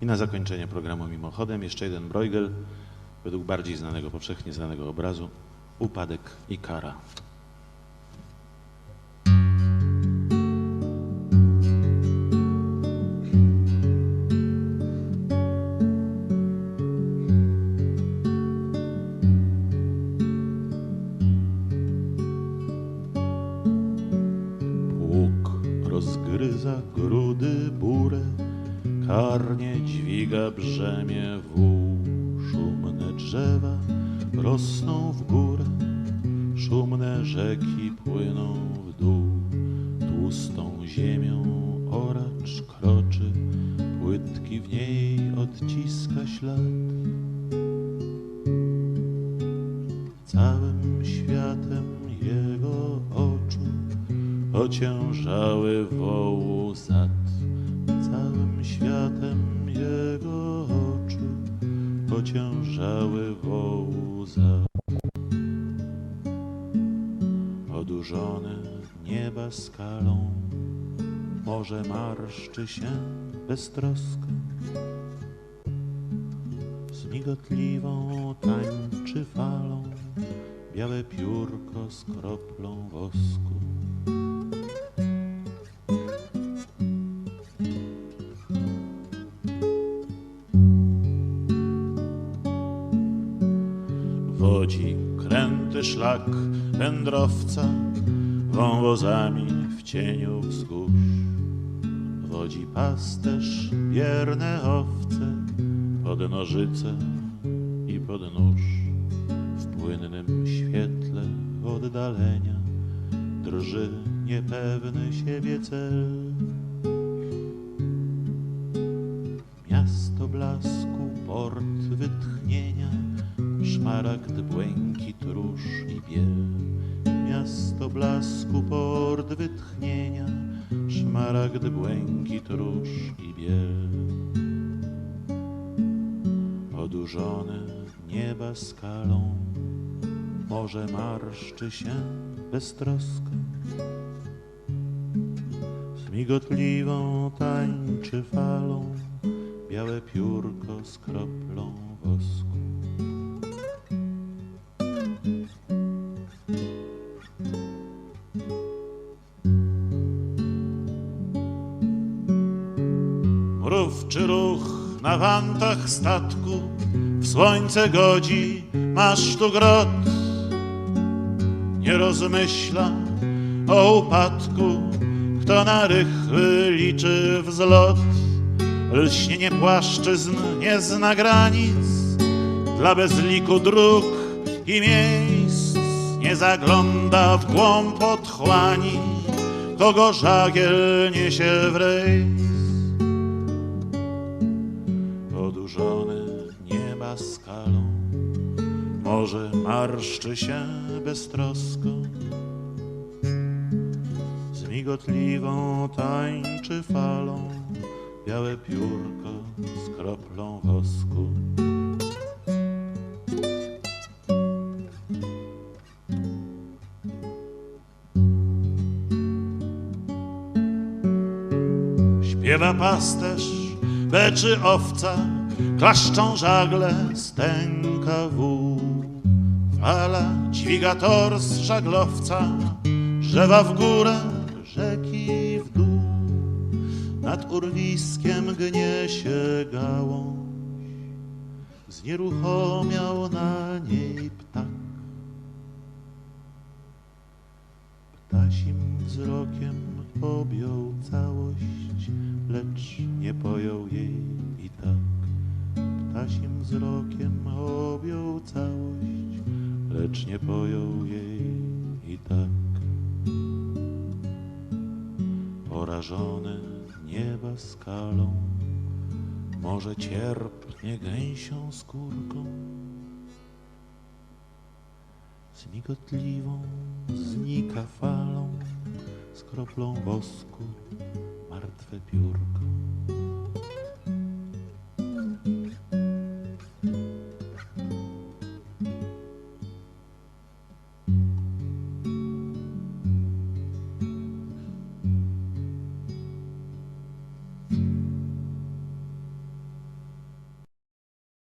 I na zakończenie programu mimochodem jeszcze jeden Bruegel, według bardziej znanego, powszechnie znanego obrazu, Upadek i kara. Karnie dźwiga brzemię wół. Szumne drzewa rosną w górę, szumne rzeki płyną w dół. Tłustą ziemią oracz kroczy, płytki w niej odciska ślad. Całym światem jego oczu ociężały wołu zad. Światem jego oczu ociężały wołu zad. Odurzone nieba skalą, morze marszczy się beztrosko. Z migotliwą tańczy falą, białe piórko z kroplą wosku. Wodzi kręty szlak wędrowca wąwozami w cieniu wzgórz. Wodzi pasterz bierne owce pod nożyce i pod nóż. W płynnym świetle oddalenia drży niepewny siebie cel. Miasto blasku, port wytchnienia, szmaragd, błękit, róż i biel. Miasto blasku, port wytchnienia, szmaragd, błękit, róż i biel. Odurzone nieba skalą, morze marszczy się beztrosko. Z migotliwą tańczy falą, białe piórko z kroplą wosku. Mrówczy ruch na wantach statku, w słońce godzi, masz tu grot. Nie rozmyśla o upadku, kto na rychły liczy wzlot. Lśnienie płaszczyzn nie zna granic, dla bezliku dróg i miejsc nie zagląda w głąb otchłani, kogo żagiel niesie w rejs. Odurzone nieba skalą, morze marszczy się beztrosko. Z migotliwą tańczy falą, białe piórko z kroplą wosku. Śpiewa pasterz, beczy owca, klaszczą żagle, stęka wół. Fala dźwiga tors żaglowca, drzewa w górę, rzeki w dół. Nad urwiskiem gnie się gałąź, znieruchomiał na niej ptak. Ptasim wzrokiem objął całość, lecz nie pojął jej wzrokiem objął całość, lecz nie pojął jej i tak. Porażone nieba skalą, może cierpnie gęsią skórką. Z migotliwą znika falą, z kroplą wosku martwe piórko.